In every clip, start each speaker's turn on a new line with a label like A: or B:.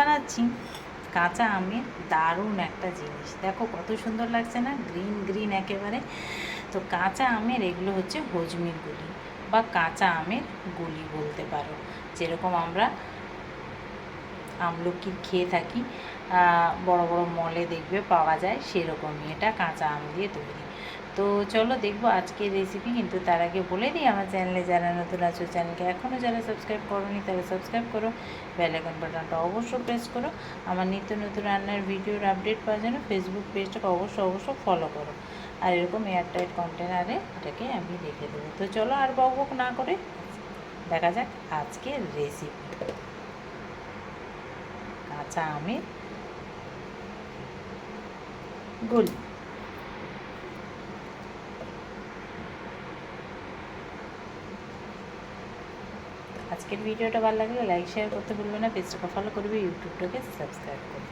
A: বানাচ্ছি। কাঁচা আমের দারুণ একটা জিনিস। দেখো কত সুন্দর লাগছে না? গ্রিন গ্রিন একেবারে। তো কাঁচা আমের এগুলো হচ্ছে হজমির গুলি বা কাঁচা আমের গুলি বলতে পারো। যেরকম আমরা আমলকি খেয়ে থাকি বড় বড় মলে দেখবে পাওয়া যায় সেরকমই। এটা কাঁচা আম দিয়ে তৈরি। তো চলো দেখব আজকের রেসিপি কিন্তু তার আগে বলে দিই, আমার চ্যানেলে যারা নতুন আছো চ্যানেলকে এখনও যারা সাবস্ক্রাইব করোনি, তারা সাবস্ক্রাইব করো বেল আইকন বাটনটা অবশ্যই প্রেস করো, আমার নিত্য নতুন রান্নার ভিডিওর আপডেট পাওয়ার জন্য ফেসবুক পেজটাকে অবশ্যই অবশ্যই ফলো করো। আর এরকম এয়ারটাইট কন্টেনারে এটাকে আমি রেখে দেবো। তো চলো আর বক বক না করে, দেখা যাক আজকের রেসিপি কাঁচা আমের গলি আজকের ভিডিওটা ভালো লাগলে লাইক, শেয়ার করতে ভুলবে না। পেজটাকে ফলো করবে, ইউটিউবটাকে সাবস্ক্রাইব করবে।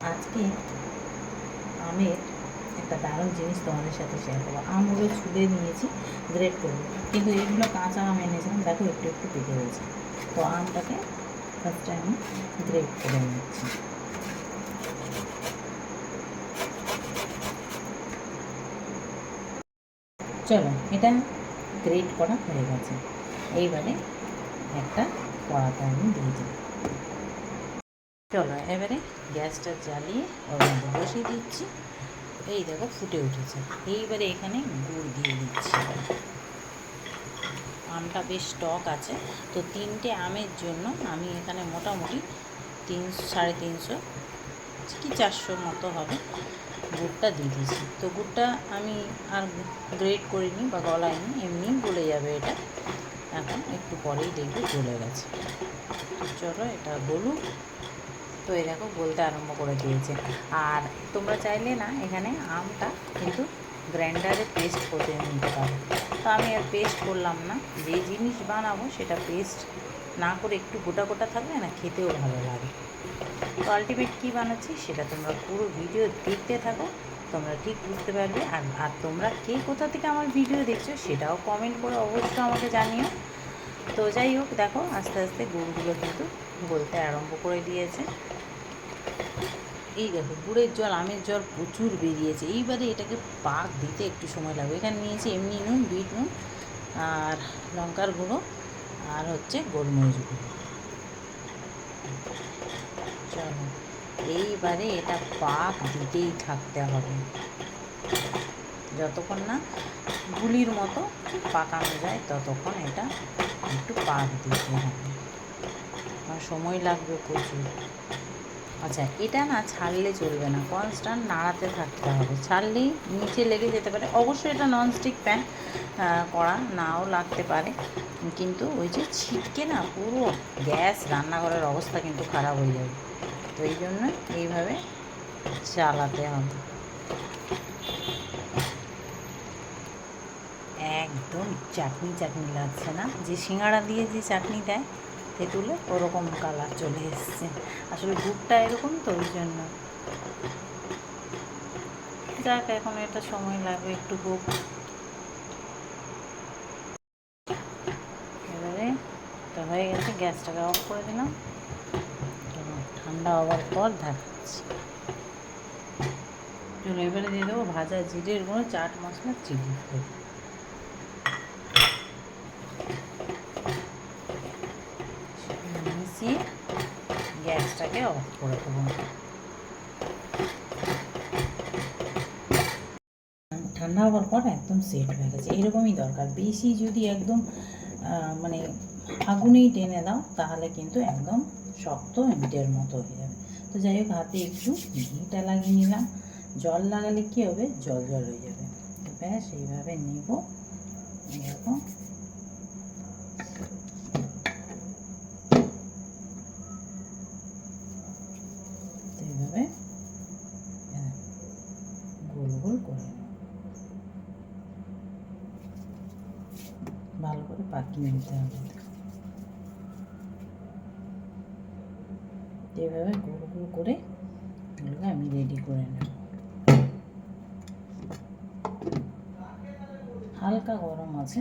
A: আজকে আমের একটা দারুণ জিনিস তোমাদের সাথে শেয়ার করব। আমগুলো ছুলে নিয়েছি গ্রেড করব। কিন্তু এগুলো কাঁচা আম এনেছিলাম, দেখো একটু একটু পেকে রয়েছে তো আমটাকে ফার্স্টে আমি গ্রেড করে নিচ্ছি। চলো, এটা গ্রেট করা হয়ে গেছে। এইবারে একটা কড়াতে আমি দিয়ে দিই চলো, এবারে গ্যাসটা জ্বালিয়ে ওর মধ্যে বসিয়ে দিচ্ছি। এই দেখো ফুটে উঠেছে। এইবারে এখানে গুড় দিয়ে দিচ্ছি। আমটা বেশ টক আছে। তো তিনটে আমের জন্য আমি এখানে মোটামুটি তিনশো সাড়ে তিনশো কি চারশো মতো হবে গুড়টা দিয়ে দিয়েছি। তো গুড়টা আমি আর গ্রেড করিনি বা গলাইনি এমনি গলে যাবে এটা। এখন একটু পরেই দেখবে গলে গেছে। চলো এটা গলুক। তো এরকম বলতে আরম্ভ করে দিয়েছে। আর তোমরা চাইলে না, এখানে আমটা কিন্তু গ্রাইন্ডারে পেস্ট করে নিতে পারো। তো আমি আর পেস্ট করলাম না। যে জিনিস বানাবো সেটা পেস্ট না করে একটু গোটা গোটা থাকবে না খেতেও ভালো লাগে। তো আলটিমেট কী বানাচ্ছি সেটা তোমরা পুরো ভিডিও দেখতে থাকো। তোমরা ঠিক বুঝতে পারবে। আর আর তোমরা কে কোথা থেকে আমার ভিডিও দেখছ সেটাও কমেন্ট করে অবশ্যই আমাকে জানিও। তো যাই হোক, দেখো, আস্তে আস্তে গরুগুলো কিন্তু বলতে আরম্ভ করে দিয়েছে। এই দেখো, গুড়ের জল, আমের জল প্রচুর বেরিয়েছে। এইবারে এটাকে পাক দিতে একটু সময় লাগবে। এখানে নিয়েছি এমনি নুন, বিট নুন, আর লঙ্কার গুঁড়ো, আর হচ্ছে গোলমরিচ গুঁড়ো। চলো। এইবারে এটা পাক দিতেই থাকতে হবে। যতক্ষণ না গুলির মতো পাকানো যায়, ততক্ষণ এটা একটু পাক দিতে হবে। সময় লাগবে প্রচুর। আচ্ছা এটা না ছাড়লে চলবে না কনস্ট্যান্ট নাড়াতে থাকতে হবে। ছাড়লেই নিচে লেগে যেতে পারে। অবশ্যই এটা ননস্টিক প্যান করা নাও লাগতে পারে। কিন্তু ওই যে ছিটকে না পুরো গ্যাস রান্নাঘরের অবস্থা কিন্তু খারাপ হয়ে যাবে। এই জন্য এইভাবে চালাতে হবে। একদম চাটনি চাটনি লাগছে না? যে সিঙ্গাড়া দিয়ে যে চাটনি দেয় তেঁতুলে ওরকম কালার চলে এসছে। আসলে গুড়টা এরকম তো, ওই জন্য। যাক, এখন এটা সময় লাগবে, একটু হোক। এবারে তো হয়ে গেছে, গ্যাসটাকে অফ করে দিলাম। ঠান্ডা হওয়ার পর দেখাচ্ছি। চলো এবারে দিয়ে দেবো ভাজা জিরের গুঁড়ো, চাট মশলা, চিলি মিশিয়ে গ্যাসটাকে অফ করে দেবো। ঠান্ডা হওয়ার পর একদম সেট হয়ে গেছে। এরকমই দরকার। বেশি যদি একদম মানে আগুনেই টেনে দাও, তাহলে কিন্তু একদম শক্ত ইটের মতো হয়ে যাবে। তো যাই হোক হাতে একটু ঘিটা লাগিয়ে নিলাম। জল লাগালে কী হবে? জল জল হয়ে যাবে। ব্যাস এইভাবে নেব। এরকম। হ্যাঁ, গোল গোল করে নেব। ভালো করে পাকিয়ে নিতে হবে। এইভাবে গোল গোল করে এগুলোকে আমি রেডি করে নেব। হালকা গরম আছে।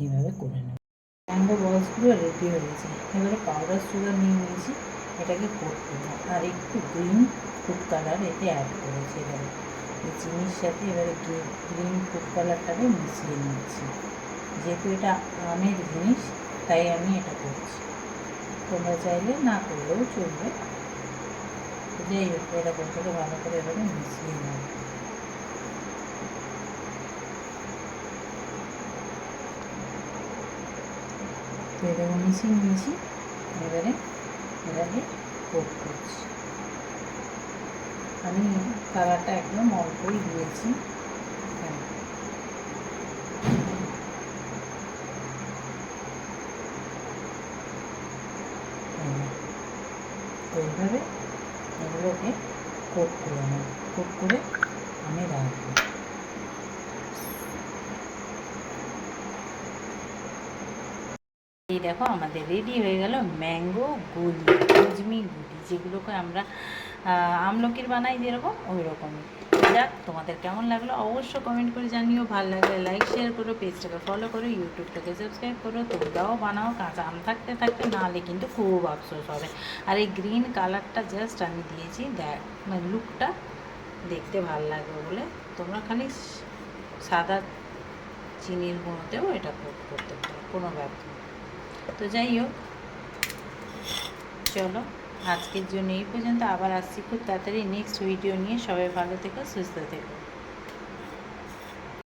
A: এইভাবে করে নেব। ম্যাঙ্গো বলসগুলো রেডি হয়ে গেছে। এবারে পাউডার সুগার নিয়ে নিয়েছি। এটাকে কোট করব আর একটু গ্রিন ফুড কালার এতে অ্যাড করেছি এবারে। চিনির সাথে এবারে গ্রিন ফুড কালারটাকে মিশিয়ে নিচ্ছি। যেহেতু এটা আমের জিনিস, তাই আমি এটা করছি। তোমরা চাইলে না করলেও চলবে। যাই হোক এরকম থেকে ভালো করে এভাবে মিশিয়ে নেব তো এরকম মিশিয়ে নিয়েছি। এবারে এটাকে কোট করছি। আমি কালারটা একদম অল্পই দিয়েছি। হ্যাঁ। তো এইভাবে এগুলোকে কোট করে নেব। কোট করে আমি রাখব। এই দেখো আমাদের রেডি হয়ে গেল ম্যাঙ্গো, গুলি কুজমি গুলি যেগুলোকে আমরা আমলকির বানাই যেরকম ওই রকমই যাক, তোমাদের কেমন লাগল অবশ্য কমেন্ট করে জানিও। ভালো লাগলে লাইক শেয়ার করো পেজটাকে ফলো করো ইউটিউবটাকে সাবস্ক্রাইব করো। তোমরাও বানাও, কাঁচা আম থাকতে থাকতে, নাহলে কিন্তু খুব আফসোস হবে। আর এই গ্রিন কালারটা জাস্ট আমি দিয়েছি, দেখ মানে লুকটা দেখতে ভালো লাগবে বলে। তোমরা খালি সাদা চিনির গুঁড়োতেও এটা করতে পারো, কোনো ব্যাপার। তো যাই হোক, চলো। আজকের জন্য এই পর্যন্ত আবার আসছি। খুব তাড়াতাড়ি নেক্সট ভিডিও নিয়ে সবাই ভালো থেকো, সুস্থ থেকো।